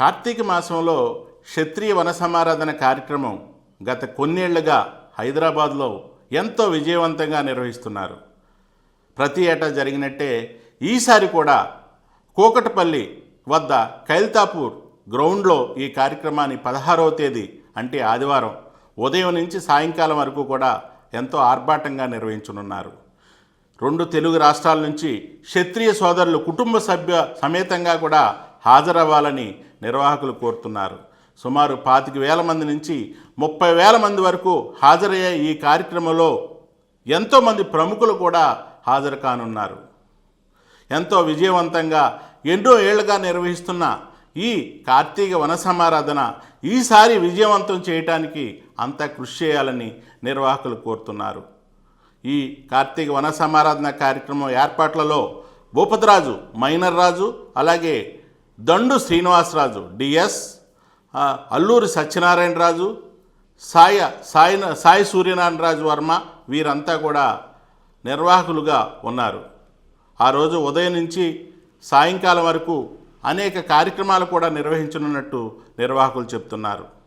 కార్తీక మాసంలో క్షత్రియ వన సమారాధన కార్యక్రమం గత కొన్నేళ్ళుగా హైదరాబాద్లో ఎంతో విజయవంతంగా నిర్వహిస్తున్నారు. ప్రతి ఏటా జరిగినట్టే ఈసారి కూడా కూకటపల్లి వద్ద కైల్తాపూర్ గ్రౌండ్లో ఈ కార్యక్రమాన్ని పదహారవ తేదీ అంటే ఆదివారం ఉదయం నుంచి సాయంకాలం వరకు కూడా ఎంతో ఆర్భాటంగా నిర్వహించనున్నారు. రెండు తెలుగు రాష్ట్రాల నుంచి క్షత్రియ సోదరులు కుటుంబ సభ్య సమేతంగా కూడా హాజరవ్వాలని నిర్వాహకులు కోరుతున్నారు. సుమారు పాతిక వేల మంది నుంచి ముప్పై వేల మంది వరకు హాజరయ్యే ఈ కార్యక్రమంలో ఎంతోమంది ప్రముఖులు కూడా హాజరు కానున్నారు. ఎంతో విజయవంతంగా ఎన్నో ఏళ్ళుగా నిర్వహిస్తున్న ఈ కార్తీక వన సమారాధన ఈసారి విజయవంతం చేయటానికి అంతా కృషి చేయాలని నిర్వాహకులు కోరుతున్నారు. ఈ కార్తీక వన సమారాధన కార్యక్రమం ఏర్పాట్లలో భూపతిరాజు మైనర్ రాజు అలాగే దండు శ్రీనివాసరాజు డిఎస్ అల్లూరి సత్యనారాయణ రాజు సాయ సాయి సాయి సూర్యనారాయణ రాజు వర్మ వీరంతా కూడా నిర్వాహకులుగా ఉన్నారు. ఆ రోజు ఉదయం నుంచి సాయంకాలం వరకు అనేక కార్యక్రమాలు కూడా నిర్వహించనున్నట్టు నిర్వాహకులు చెప్తున్నారు.